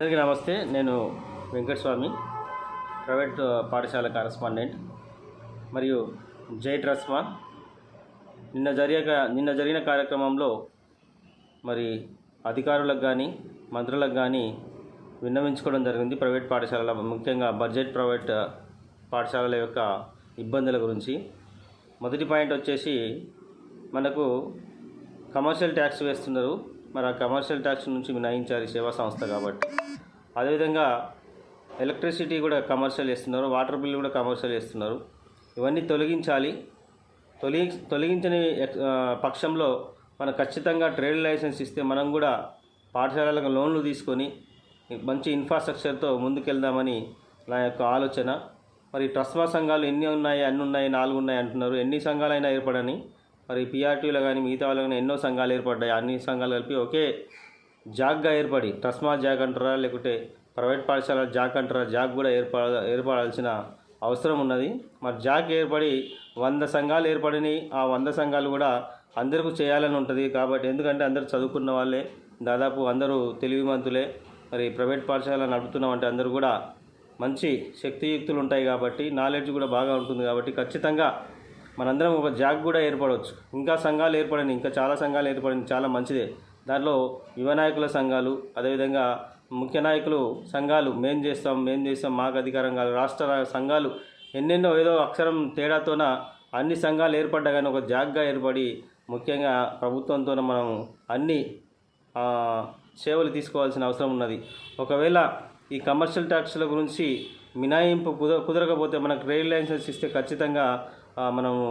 అందరికీ నమస్తే నేను వెంకటస్వామి ప్రైవేట్ పాఠశాల కరస్పాండెంట్ మరియు జై ట్రస్మా నిన్న జరిగే నిన్న జరిగిన కార్యక్రమంలో మరి అధికారులకు కానీ మంత్రులకు కానీ విన్నవించుకోవడం జరిగింది ప్రైవేట్ పాఠశాలల ముఖ్యంగా బడ్జెట్ ప్రైవేట్ పాఠశాలల యొక్క ఇబ్బందుల గురించి. మొదటి పాయింట్ వచ్చేసి మనకు కమర్షియల్ ట్యాక్స్ వేస్తున్నారు. మరి ఆ కమర్షియల్ ట్యాక్స్ నుంచి మినహాయించాలి సేవా సంస్థ కాబట్టి. అదేవిధంగా ఎలక్ట్రిసిటీ కూడా కమర్షియల్ వేస్తున్నారు వాటర్ బిల్ కూడా కమర్షియల్ వేస్తున్నారు ఇవన్నీ తొలగించాలి. తొలగి తొలగించని ఎక్- పక్షంలో మనం ఖచ్చితంగా ట్రేడ్ లైసెన్స్ ఇస్తే మనం కూడా పాఠశాలలకు లోన్లు తీసుకొని మంచి ఇన్ఫ్రాస్ట్రక్చర్తో ముందుకెళ్దామని నా యొక్క ఆలోచన. మరి ట్రస్మా సంఘాలు ఎన్ని ఉన్నాయి అన్ని ఉన్నాయి నాలుగు ఉన్నాయి అంటున్నారు. ఎన్ని సంఘాలైనా ఏర్పడని మరి పిఆర్టీలో కానీ మిగతా వాళ్ళు కానీ ఎన్నో సంఘాలు ఏర్పడ్డాయి. అన్ని సంఘాలు కలిపి ఒకే జాగ్గా ఏర్పడి ట్రస్మా జాగ్ అంటారా లేకుంటే ప్రైవేట్ పాఠశాల జాక్ అంటారు? జాగ్ కూడా ఏర్పడ ఏర్పడాల్సిన అవసరం ఉన్నది. మరి జాక్ ఏర్పడి వంద సంఘాలు ఏర్పడినాయి. ఆ వంద సంఘాలు కూడా అందరికీ చేయాలని ఉంటుంది. కాబట్టి ఎందుకంటే అందరూ చదువుకున్న వాళ్ళే. దాదాపు అందరూ తెలివిమంతులే. మరి ప్రైవేట్ పాఠశాల నడుపుతున్నామంటే అందరూ కూడా మంచి శక్తియుక్తులు ఉంటాయి కాబట్టి నాలెడ్జ్ కూడా బాగా ఉంటుంది కాబట్టి ఖచ్చితంగా మనందరం ఒక జాగ్ కూడా ఏర్పడవచ్చు. ఇంకా సంఘాలు ఏర్పడింది ఇంకా చాలా సంఘాలు ఏర్పడింది చాలా మంచిదే. దాంట్లో యువ నాయకుల సంఘాలు అదేవిధంగా ముఖ్య నాయకులు సంఘాలు మేం చేస్తాం మేం చేస్తాం మాకు అధికారం కాదు. రాష్ట్ర సంఘాలు ఎన్నెన్నో ఏదో అక్షరం తేడాతోన అన్ని సంఘాలు ఏర్పడ్డా కానీ ఒక జాగ్గా ఏర్పడి ముఖ్యంగా ప్రభుత్వంతో మనం అన్ని సేవలు తీసుకోవాల్సిన అవసరం ఉన్నది. ఒకవేళ ఈ కమర్షియల్ ట్యాక్స్ల గురించి మినాయింపు కుద కుదరకపోతే మనకు ట్రేడ్ లైసెన్స్ ఇస్తే ఖచ్చితంగా మనము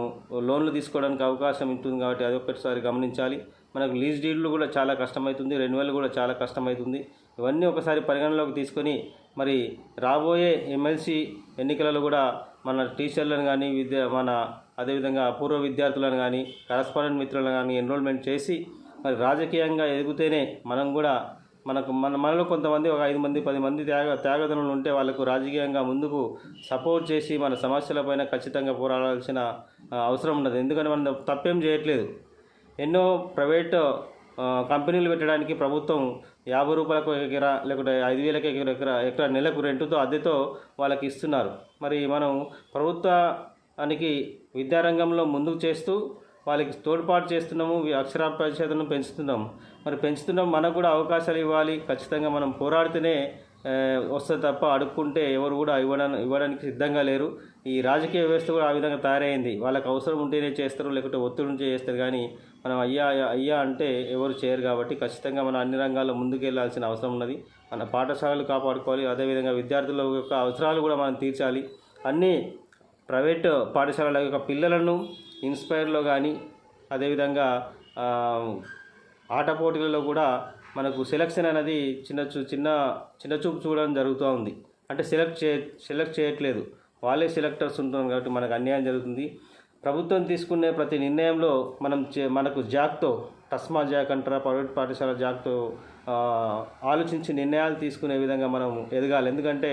లోన్లు తీసుకోవడానికి అవకాశం ఉంటుంది కాబట్టి అది ఒక్కసారి గమనించాలి. మనకు లీజ్ డీడ్లు కూడా చాలా కష్టమవుతుంది. రెన్యువల్ కూడా చాలా కష్టమవుతుంది. ఇవన్నీ ఒకసారి పరిగణలోకి తీసుకొని మరి రాబోయే ఎమ్మెల్సీ ఎన్నికలలో కూడా మన టీచర్లను కానీ విద్య మన అదేవిధంగా పూర్వ విద్యార్థులను కానీ కరస్పాండెంట్ మిత్రులను కానీ ఎన్రోల్మెంట్ చేసి మరి రాజకీయంగా ఎదుగుతేనే మనం కూడా మనకు మన మనలో కొంతమంది ఒక ఐదు మంది పది మంది త్యాగ త్యాగదనులు ఉంటే వాళ్ళకు రాజకీయంగా ముందుకు సపోర్ట్ చేసి మన సమస్యలపైన ఖచ్చితంగా పోరాడాల్సిన అవసరం ఉన్నది. ఎందుకంటే మనం తప్పేం చేయట్లేదు. ఎన్నో ప్రైవేట్ కంపెనీలు పెట్టడానికి ప్రభుత్వం యాభై రూపాయలకు ఎకరా లేకుంటే ఐదు వేలకు ఎకరా ఎకరా ఎకరా నెలకు రెంటుతో అద్దెతో వాళ్ళకి ఇస్తున్నారు. మరి మనం ప్రభుత్వానికి విద్యారంగంలో ముందుకు చేస్తూ వాళ్ళకి తోడ్పాటు చేస్తున్నాము వి- అక్షరాభ్యాసతను పెంచుతున్నాం మరి పెంచుతున్నాం మనకు కూడా అవకాశాలు ఇవ్వాలి. ఖచ్చితంగా మనం పోరాడితేనే వస్తే తప్ప అడుక్కుంటే ఎవరు కూడా ఇవ్వడానికి ఇవ్వడానికి సిద్ధంగా లేరు. ఈ రాజకీయ వ్యవస్థ కూడా ఆ విధంగా తయారైంది. వాళ్ళకి అవసరం ఉంటేనే చేస్తారు లేకుంటే ఒత్తిడి నుంచే చేస్తారు. కానీ మనం అయ్యా అయ్యా అంటే ఎవరు చేయరు కాబట్టి ఖచ్చితంగా మనం అన్ని రంగాల్లో ముందుకెళ్ళాల్సిన అవసరం ఉన్నది. మన పాఠశాలలు కాపాడుకోవాలి. అదేవిధంగా విద్యార్థుల యొక్క అవసరాలు కూడా మనం తీర్చాలి. అన్నీ ప్రైవేట్ పాఠశాలల యొక్క పిల్లలను ఇన్స్పైర్లో కానీ అదేవిధంగా ఆట పోటీలలో కూడా మనకు సెలక్షన్ అనేది చిన్న చూ చిన్న చిన్న చూపు చూడడం జరుగుతూ ఉంది. అంటే సెలెక్ట్ చే సెలెక్ట్ చేయట్లేదు. వాళ్ళే సెలెక్టర్స్ ఉంటున్నారు కాబట్టి మనకు అన్యాయం జరుగుతుంది. ప్రభుత్వం తీసుకునే ప్రతి నిర్ణయంలో మనం చే మనకు జాక్తో టస్మా జాక్ అంటారా ప్రైవేట్ పాఠశాల జాక్తో ఆలోచించి నిర్ణయాలు తీసుకునే విధంగా మనం ఎదగాలి. ఎందుకంటే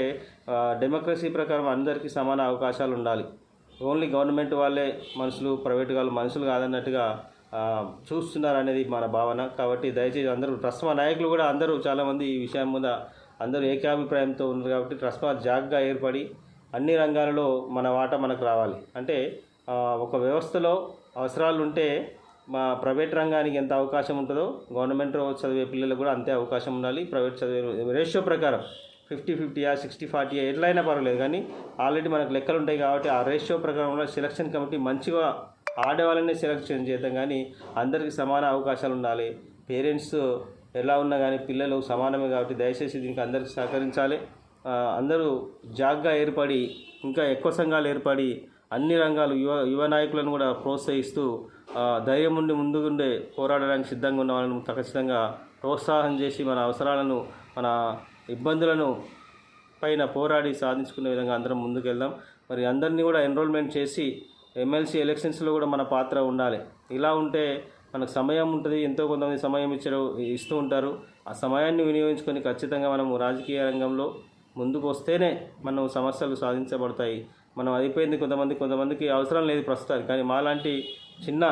డెమోక్రసీ ప్రకారం అందరికీ సమాన అవకాశాలు ఉండాలి. ఓన్లీ గవర్నమెంట్ వాళ్ళే మనుషులు ప్రైవేట్ వాళ్ళు మనుషులు కాదన్నట్టుగా చూస్తున్నారు అనేది మన భావన. కాబట్టి దయచేసి అందరూ ట్రస్మా నాయకులు కూడా అందరూ చాలామంది ఈ విషయం మీద అందరూ ఏకాభిప్రాయంతో ఉన్నారు కాబట్టి ట్రస్మా జాగ్గా ఏర్పడి అన్ని రంగాలలో మన వాట మనకు రావాలి. అంటే ఒక వ్యవస్థలో అవసరాలు ఉంటే మా ప్రైవేట్ రంగానికి ఎంత అవకాశం ఉంటుందో గవర్నమెంట్ చదివే పిల్లలకు కూడా అంతే అవకాశం ఉండాలి. ప్రైవేట్ చదివే రేషియో ప్రకారం ఫిఫ్టీ ఫిఫ్టీయా సిక్స్టీ ఫార్టీయా ఎట్లయినా పర్వాలేదు. కానీ ఆల్రెడీ మనకు లెక్కలు ఉంటాయి కాబట్టి ఆ రేషియో ప్రకారంలో సెలక్షన్ కమిటీ మంచిగా ఆడవాళ్ళనే సెలక్షన్ చేద్దాం కానీ అందరికీ సమాన అవకాశాలు ఉండాలి. పేరెంట్స్ ఎలా ఉన్నా కానీ పిల్లలు సమానమే కాబట్టి దయచేసి దీనికి అందరికీ సహకరించాలి. అందరూ జాగ్గా ఏర్పడి ఇంకా ఎక్కువ సంఘాలు ఏర్పడి అన్ని రంగాలు యువ యువ నాయకులను కూడా ప్రోత్సహిస్తూ ధైర్యం ఉండి ముందుగుండే పోరాడడానికి సిద్ధంగా ఉన్న వాళ్ళను ఖచ్చితంగా ప్రోత్సాహం చేసి మన అవసరాలను మన ఇబ్బందులను పైన పోరాడి సాధించుకునే విధంగా అందరం ముందుకెళ్దాం. మరి అందరినీ కూడా ఎన్రోల్మెంట్ చేసి ఎమ్మెల్సీ ఎలక్షన్స్లో కూడా మన పాత్ర ఉండాలి. ఇలా ఉంటే మనకు సమయం ఉంటుంది ఎంతో కొంతమంది సమయం ఇచ్చారు ఇస్తూ ఉంటారు. ఆ సమయాన్ని వినియోగించుకొని ఖచ్చితంగా మనం రాజకీయ రంగంలో ముందుకు వస్తేనే మనం సమస్యలు సాధించబడతాయి. మనం అయిపోయింది కొంతమంది కొంతమందికి అవసరం లేదు ప్రస్తుతానికి. కానీ మాలాంటి చిన్న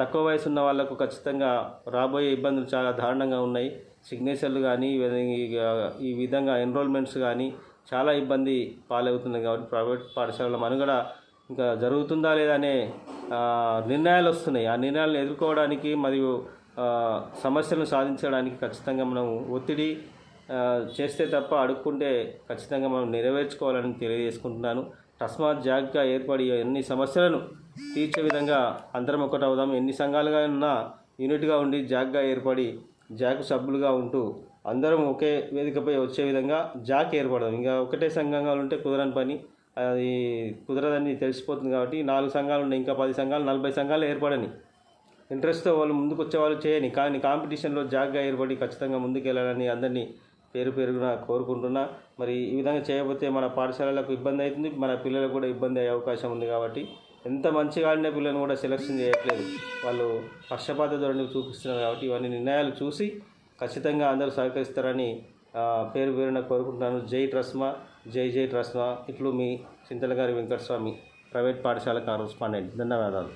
తక్కువ వయసు ఉన్న వాళ్ళకు ఖచ్చితంగా రాబోయే ఇబ్బందులు చాలా దారుణంగా ఉన్నాయి. సిగ్నేచర్లు కానీ ఈ విధంగా ఎన్రోల్మెంట్స్ కానీ చాలా ఇబ్బంది పాలవుతుంది కాబట్టి ప్రైవేట్ పాఠశాలల మనుగడ ఇంకా జరుగుతుందా లేదా అనే నిర్ణయాలు వస్తున్నాయి. ఆ నిర్ణయాలను ఎదుర్కోవడానికి మరియు సమస్యలను సాధించడానికి ఖచ్చితంగా మనం ఒత్తిడి చేస్తే తప్ప అడుక్కుంటే ఖచ్చితంగా మనం నెరవేర్చుకోవాలని తెలియజేసుకుంటున్నాను. తస్మాత్ జాగ్గా ఏర్పడి ఎన్ని సమస్యలను తీర్చే విధంగా అందరం ఒకటవుదాం ఎన్ని సంఘాలుగా ఉన్నా యూనిట్గా ఉండి జాగ్గా ఏర్పడి జాక్ సభ్యులుగా ఉంటూ అందరం ఒకే వేదికపై వచ్చే విధంగా జాక్ ఏర్పడదాం. ఇంకా ఒకటే సంఘంగా ఉంటే కుదరని పని. అది కుదరదని తెలిసిపోతుంది కాబట్టి నాలుగు సంఘాలు ఉన్నాయి. ఇంకా పది సంఘాలు నలభై సంఘాలు ఏర్పడని. ఇంట్రెస్ట్తో వాళ్ళు ముందుకు వచ్చేవాళ్ళు చేయని. కానీ కాంపిటీషన్లో జాగ్గా ఏర్పడి ఖచ్చితంగా ముందుకెళ్ళాలని అందరినీ పేరు పేరున కోరుకుంటున్నా. మరి ఈ విధంగా చేయకపోతే మన పాఠశాలలకు ఇబ్బంది అవుతుంది. మన పిల్లలకు కూడా ఇబ్బంది అయ్యే అవకాశం ఉంది కాబట్టి ఎంత మంచిగా ఆడిన పిల్లలను కూడా సెలక్షన్ చేయట్లేదు. వాళ్ళు పక్షపాత ధోరణి చూపిస్తున్నారు కాబట్టి ఇవన్నీ నిర్ణయాలు చూసి ఖచ్చితంగా అందరూ సహకరిస్తారని పేరు పేరున కోరుకుంటున్నాను. జై ట్రస్మా జై జై ట్రస్మా. ఇట్లు మీ చింతల గారి వెంకటస్వామి ప్రైవేట్ పాఠశాల కరస్పాండెంట్. ధన్యవాదాలు.